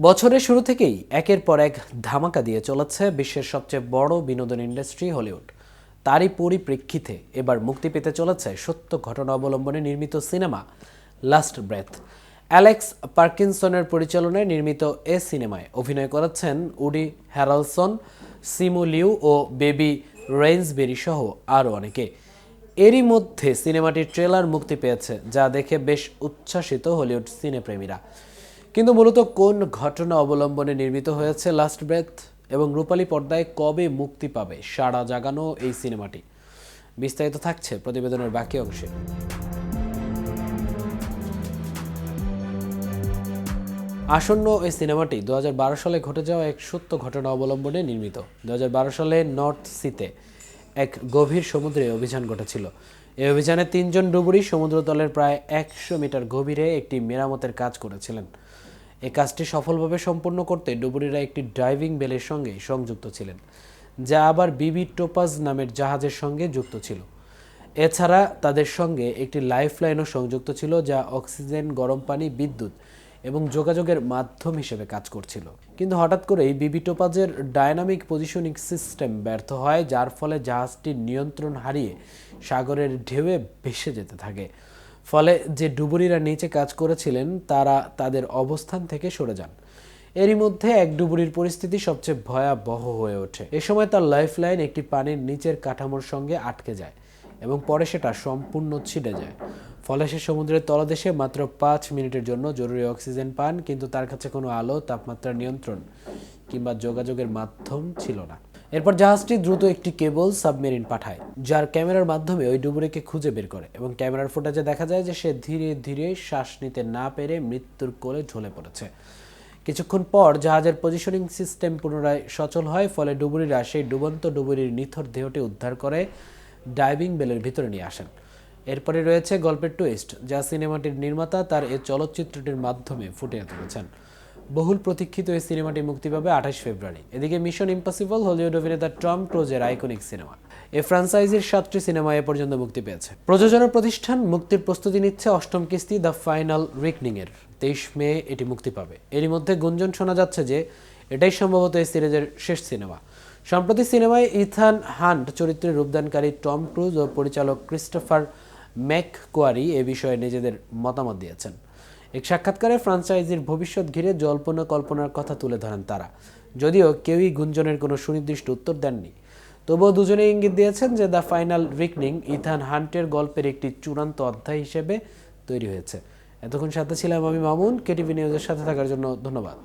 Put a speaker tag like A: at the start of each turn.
A: বছরের শুরু থেকেই একের পর এক ধামাকা দিয়ে চলেছে বিশ্বের সবচেয়ে বড় বিনোদন ইন্ডাস্ট্রি হলিউড। তারই পরিপ্রেক্ষিতে এবার মুক্তি পেতে চলেছে সত্য ঘটনা অবলম্বনে নির্মিত সিনেমা লাস্ট ব্রেথ। অ্যালেক্স পার্কিনসনের পরিচালনায় নির্মিত এ সিনেমায় অভিনয় করেছেন উডি হ্যারালসন, সিমু লিউ ও বেবি রেইন্সবেরি সহ আরও অনেকে। এরই মধ্যে সিনেমাটির ট্রেলার মুক্তি পেয়েছে, যা দেখে বেশ উচ্ছ্বাসিত হলিউড সিনেপ্রেমীরা। কিন্তু মূলত কোন ঘটনা অবলম্বনে নির্মিত হয়েছে লাস্ট ব্রেথ এবং রূপালী পর্দায় কবে মুক্তি পাবে? সাড়া জাগানো এই সিনেমাটি। বিস্তারিত থাকছে প্রতিবেদনের বাকি অংশে। আসন্ন এই সিনেমাটি দুহাজার বারো সালে ঘটে যাওয়া এক সত্য ঘটনা অবলম্বনে নির্মিত। দু হাজার বারো সালে নর্থ সিতে এক গভীর সমুদ্রে অভিযান ঘটেছিল। এই অভিযানে তিনজন ডুবুরি সমুদ্রতলের প্রায় একশো মিটার গভীরে একটি মেরামতের কাজ করেছিলেন। এই কাজটি সফলভাবে সম্পন্ন করতে ডুবুরিরা একটি ড্রাইভিং বেলের সঙ্গে সংযুক্ত ছিলেন, যা আবার বিবি টোপাজ নামের জাহাজের সঙ্গে যুক্ত ছিল। এছাড়া তাদের সঙ্গে একটি লাইফলাইনও সংযুক্ত ছিল, যা অক্সিজেন, গরম পানি, বিদ্যুৎ এবং যোগাযোগের মাধ্যম হিসেবে কাজ করছিল। কিন্তু হঠাৎ করেই বিবি টোপাজের ডায়নামিক পজিশনিং সিস্টেম ব্যর্থ হয়, যার ফলে জাহাজটি নিয়ন্ত্রণ হারিয়ে সাগরের ঢেউয়ে ভেসে যেতে থাকে। ফলে যে ডুবুরিরা নিচে কাজ করেছিলেন, তারা তাদের অবস্থান থেকে সরে যান। এরই মধ্যে এক ডুবুরির পরিস্থিতি সবচেয়ে ভয়াবহ হয়ে ওঠে। এ সময় তার লাইফলাইন একটি পানির নিচের কাঠামোর সঙ্গে আটকে যায় এবং পরে সেটা সম্পূর্ণ ছিঁড়ে যায়। ফলে সে সমুদ্রের তলদেশে মাত্র পাঁচ মিনিটের জন্য জরুরি অক্সিজেন পান, কিন্তু তার কাছে কোনো আলো তাপমাত্রা নিয়ন্ত্রণ কিংবা যোগাযোগের মাধ্যম ছিল না। এরপর জাহাজটি দ্রুত একটি কেবল সাবমেরিন পাঠায়, যার ক্যামেরার মাধ্যমে ওই ডুবুরিকে খুঁজে বের করে এবং ক্যামেরার ফুটেজে দেখা যায় যে সে ধীরে ধীরে শ্বাস নিতে না পেরে মৃত্যুর কোলে ঢলে পড়েছে। কিছুক্ষণ পর জাহাজের পজিশনিং সিস্টেম পুনরায় সচল হয়, ফলে ডুবুরিরা সেই ডুবন্ত ডুবুরির নিথর দেহটি উদ্ধার করে ডাইভিং বেলের ভিতরে নিয়ে আসেন। এরপরে রয়েছে গল্পের টুইস্ট যা সিনেমাটির নির্মাতা তার এই চলচ্চিত্রটির মাধ্যমে ফুটিয়ে তুলেছেন। বহুল প্রতীক্ষিত এই সিনেমাটি মুক্তি পাবে আঠাশ ফেব্রুয়ারি। এদিকে মিশন ইম্পসিবল হলিউড অভিনেতা টম ক্রুজের আইকনিক সিনেমা। এ ফ্রাঞ্চাইজির সাতটি সিনেমা এ পর্যন্ত মুক্তি পেয়েছে। প্রযোজনা প্রতিষ্ঠান মুক্তির প্রস্তুতি নিচ্ছে অষ্টম কিস্তি দ্য ফাইনাল রিকনিং এর তেইশ মে এটি মুক্তি পাবে। এরই মধ্যে গুঞ্জন শোনা যাচ্ছে যে, এটাই সম্ভবত এই সিরিজের শেষ সিনেমা। সম্প্রতি সিনেমায় ইথান হান্ট চরিত্রে রূপদানকারী টম ক্রুজ ও পরিচালক ক্রিস্টোফার ম্যাক কোয়ারি এ বিষয়ে নিজেদের মতামত দিয়েছেন। এক সাক্ষাৎকারে ফ্রাঞ্চাইজির ভবিষ্যৎ ঘিরে জল্পনা কল্পনার কথা তুলে ধরেন তারা। যদিও কেউই গুঞ্জনের কোনো সুনির্দিষ্ট উত্তর দেননি। তবুও দুজনে ইঙ্গিত দিয়েছেন যে দ্য ফাইনাল রিকনিং ইথান হান্টের গল্পের একটি চূড়ান্ত অধ্যায় হিসেবে তৈরি হয়েছে। এতক্ষণ সাথে ছিলাম আমি মামুন, কেটিভি নিউজের সাথে থাকার জন্য ধন্যবাদ।